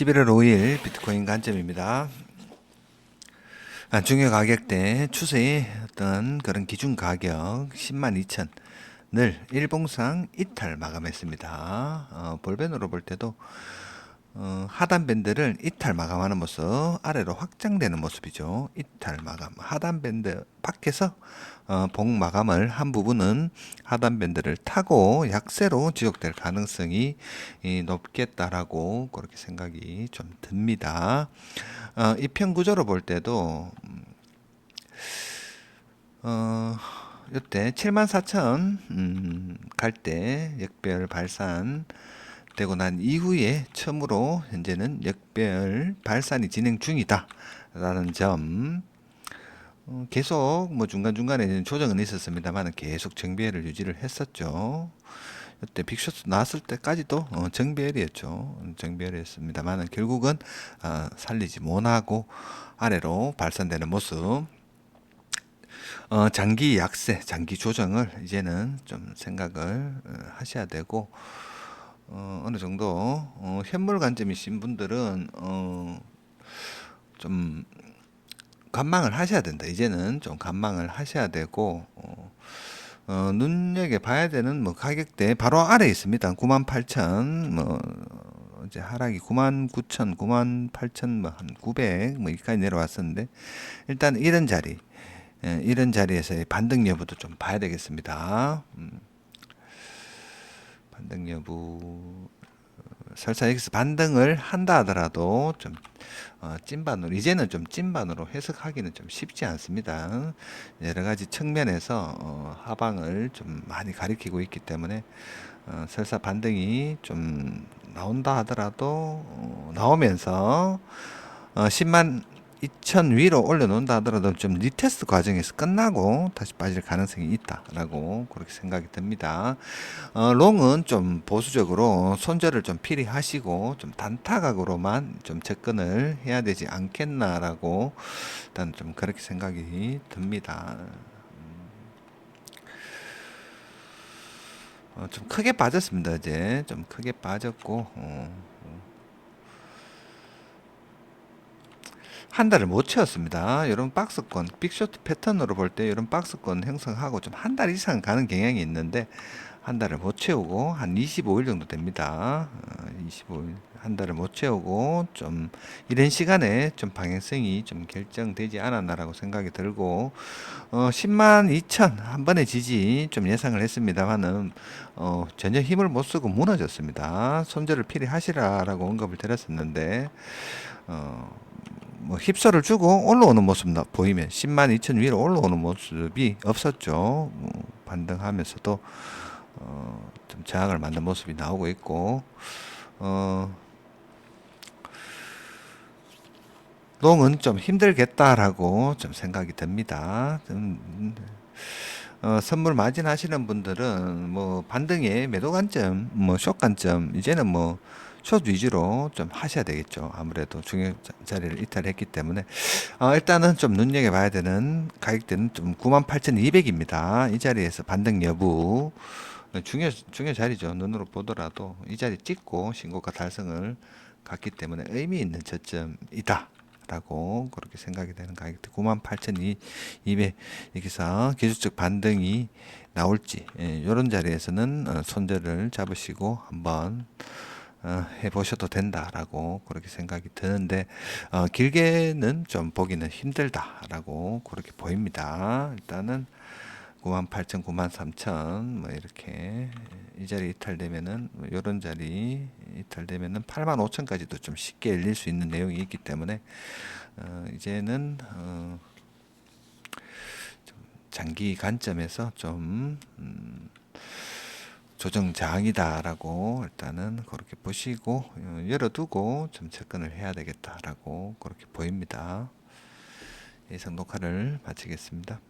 11월 5일 비트코인 관점입니다. 아, 중요 가격대 추세의 어떤 그런 기준 가격 10만 2천을 일봉상 이탈 마감했습니다. 어, 볼벤으로 볼 때도 어, 하단 밴드를 이탈 마감하는 모습, 아래로 확장되는 모습이죠. 이탈 마감. 하단 밴드 밖에서 어, 봉 마감을 한 부분은 하단 밴드를 타고 약세로 지속될 가능성이 이, 높겠다라고 그렇게 생각이 좀 듭니다. 어, 이편 구조로 볼 때도 음, 어, 이때 74,000 음, 갈때 역별 발산 되고 난 이후에 처음으로 현재는 역별 발산이 진행 중이다라는 점 어, 계속 뭐 중간중간에 조정은 있었습니다만 계속 정배를 유지를 했었죠. 이때 빅쇼트 나왔을 때까지도 어, 정배열이었죠. 정배열이었습니다만 결국은 어, 살리지 못하고 아래로 발산되는 모습 어, 장기 약세, 장기 조정을 이제는 좀 생각을 어, 하셔야 되고 어, 어느 정도 어, 현물 관점이신 분들은 어, 좀 관망을 하셔야 된다. 이제는 좀 관망을 하셔야 되고 어, 어, 눈여겨 봐야 되는 뭐 가격대 바로 아래 있습니다. 98,000 뭐 이제 하락이 99,000, 98,000 뭐한 900뭐 여기까지 내려왔었는데 일단 이런 자리 예, 이런 자리에서의 반등 여부도 좀 봐야 되겠습니다. 음. 반등 여부 설사 여기서 반등을 한다 하더라도 좀 어, 찐반으로 이제는 좀 찐반으로 해석하기는 좀 쉽지 않습니다. 여러 가지 측면에서 어, 하방을 좀 많이 가리키고 있기 때문에 어, 설사 반등이 좀 나온다 하더라도 어, 나오면서 어, 10만 2천 위로 올려놓는다 하더라도 좀 리테스트 과정에서 끝나고 다시 빠질 가능성이 있다라고 그렇게 생각이 듭니다. 어, 롱은 좀 보수적으로 손절을 좀 필히 하시고 좀 단타각으로만 좀 접근을 해야 되지 않겠나라고 일단 좀 그렇게 생각이 듭니다. 어, 좀 크게 빠졌습니다. 이제 좀 크게 빠졌고 어. 한 달을 못 채웠습니다. 이런 박스권, 빅쇼트 패턴으로 볼 때 이런 박스권 형성하고 좀 한 달 이상 가는 경향이 있는데 한 달을 못 채우고 한 25일 정도 됩니다. 어, 25일 한 달을 못 채우고 좀 이런 시간에 좀 방향성이 좀 결정되지 않았나라고 생각이 들고 어 10만 2천 한 번의 지지 좀 예상을 했습니다만은 어 전혀 힘을 못 쓰고 무너졌습니다. 손절을 필히 하시라라고 언급을 드렸었는데 어 뭐 힙서를 주고 올라오는 모습 나- 보이면 10만 2천 위로 올라오는 모습이 없었죠. 뭐 반등하면서도 어, 좀 저항을 만든 모습이 나오고 있고 어, 농은 좀 힘들겠다라고 좀 생각이 듭니다. 좀, 어, 선물 마진 하시는 분들은 뭐 반등의 매도 관점, 뭐 숏 관점 이제는 뭐 숏 위주로 좀 하셔야 되겠죠. 아무래도 중요 자- 자리를 이탈했기 때문에 어, 일단은 좀 눈여겨 봐야 되는 가격대는 좀 98,200입니다. 이 자리에서 반등 여부 중요 중요 자리죠. 눈으로 보더라도 이 자리 찍고 신고가 달성을 갔기 때문에 의미 있는 저점이다. 라고 그렇게 생각이 되는 가격대 98,200 여기서 기술적 반등이 나올지 예, 이런 자리에서는 어, 손절을 잡으시고 한번 어, 해보셔도 된다라고 그렇게 생각이 드는데 어, 길게는 좀 보기는 힘들다라고 그렇게 보입니다. 일단은 98,000, 93,000뭐 이렇게 이 자리 이탈되면은 뭐 이런 자리 이탈되면은 85,000까지도 좀 쉽게 열릴 수 있는 내용이 있기 때문에 어, 이제는 어, 좀 장기 관점에서 좀 음, 조정 저항이다라고 일단은 그렇게 보시고 어, 열어두고 좀 접근을 해야 되겠다라고 그렇게 보입니다. 이상 녹화를 마치겠습니다.